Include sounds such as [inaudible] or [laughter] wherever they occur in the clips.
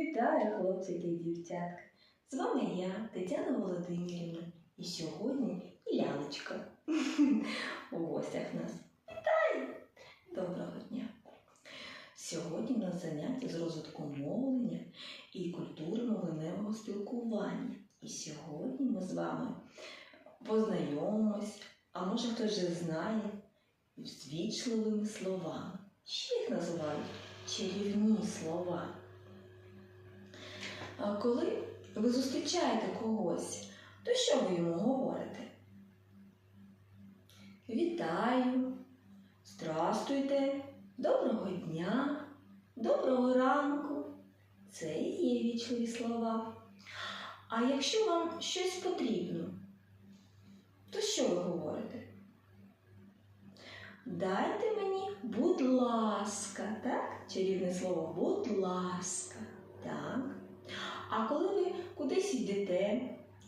Вітаю, хлопчики і дівчатка! З вами я, Тетяна Володимирівна, і сьогодні і лялечка [laughs] у гостях нас. Вітаю! Доброго дня! Сьогодні у нас заняття з розвитку мовлення і культури мовленевого спілкування. І сьогодні ми з вами познайомимось, а може хтось вже знає, з вічливими словами. Ще їх називають чарівні слова. Коли ви зустрічаєте когось, то що ви йому говорите? Вітаю, здрастуйте, доброго дня, доброго ранку. Це і є вічливі слова. А якщо вам щось потрібно, то що ви говорите? Дайте мені, будь ласка, так? Чарівне слово, будь ласка. А коли ви кудись йдете,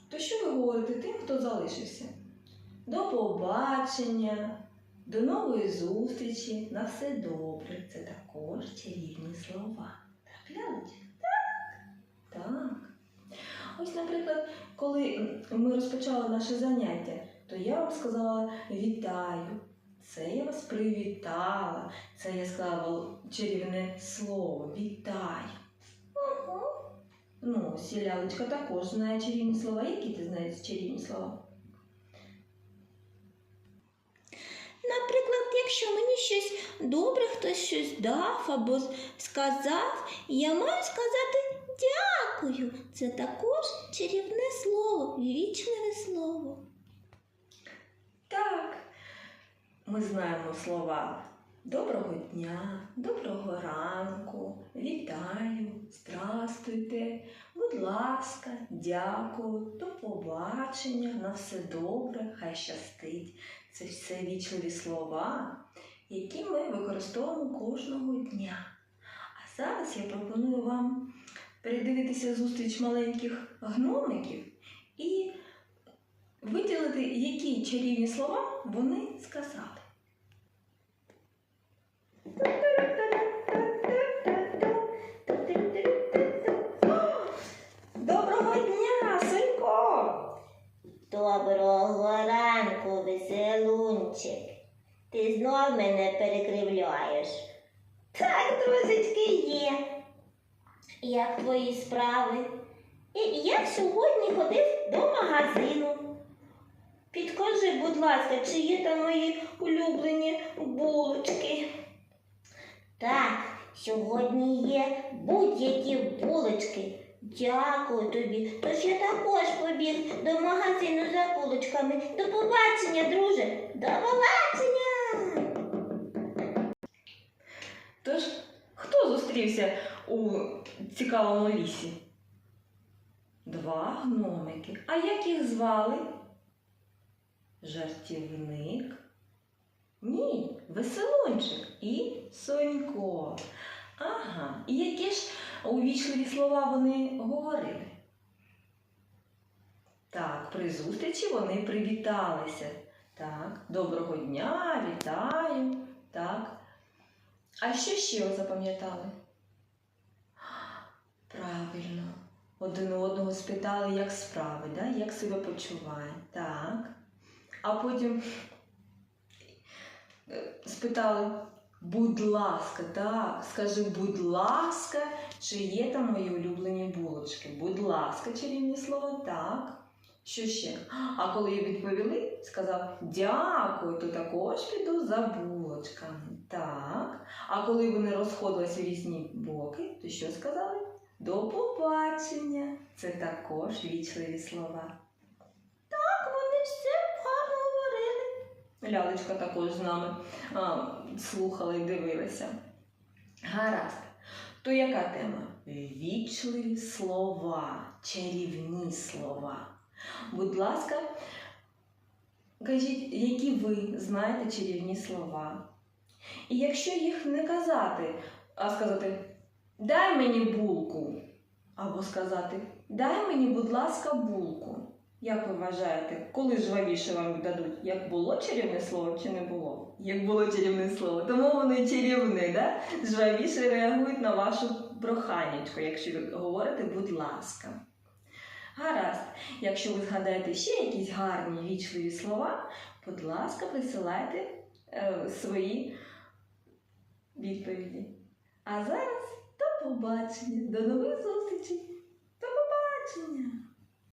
то що ви говорите тим, хто залишився? До побачення, до нової зустрічі, на все добре. Це також чарівні слова. Так, Лялечка? Так. Так. Ось, наприклад, коли ми розпочали наше заняття, то я вам сказала вітаю. Це я вас привітала. Це я сказала чарівне слово. Вітаю. Ну, сілялечка також знає чарівні слова. Які ти знаєш чарівні слова? Наприклад, якщо мені щось добре, хтось щось дав або сказав, я маю сказати дякую. Це також чарівне слово, вічливе слово. Так. Ми знаємо слова доброго дня, доброго ранку, вітаю, здрастуйте, будь ласка, дякую, до побачення, на все добре, хай щастить. Це все вічливі слова, які ми використовуємо кожного дня. А зараз я пропоную вам передивитися зустріч маленьких гномиків і виділити, які чарівні слова вони сказали. Ти знов мене перекривляєш. Так, трошечки є. Як твої справи? І я сьогодні ходив до магазину. Підкажи, будь ласка, чи є там мої улюблені булочки? Так, сьогодні є будь-які булочки. Дякую тобі. Тож я також побіг до магазину за булочками. До побачення, друже. До побачення. Зустрівся у цікавому лісі? Два гномики. А як їх звали? Жартівник? Ні, веселунчик і Сонько. Ага. І які ж увічливі слова вони говорили? Так, при зустрічі вони привіталися. Так, доброго дня. А що ще запам'ятали? Правильно. Один у одного спитали, як справи, да? як себе почуває. Так. А потім е, спитали, будь ласка, так, скажи, будь ласка, чи є там мої улюблені булочки? Будь ласка, чарівні слова, так. Що ще? А коли відповіли, сказав дякую, то також піду за булочками. А коли вони розходилися в різні боки, то що сказали? До побачення. Це також вічливі слова. Так, вони все гарно говорили. Лялечка також з нами а, слухала і дивилася. Гаразд. То яка тема? Вічливі слова, чарівні слова. Будь ласка, кажіть, які ви знаєте чарівні слова. І якщо їх не казати, а сказати дай мені булку, або сказати дай мені, будь ласка, булку. Як ви вважаєте, коли жвавіше вам дадуть? Як було чарівне слово чи не було? Як було чарівне слово, тому воно і чарівне, да? жвавіше реагують на вашу проханнячко, якщо ви говорите, будь ласка. Гаразд, якщо ви згадаєте ще якісь гарні вічливі слова, будь ласка, присилайте е, свої відповіді. А зараз до побачення, до нових зустрічей. До побачення!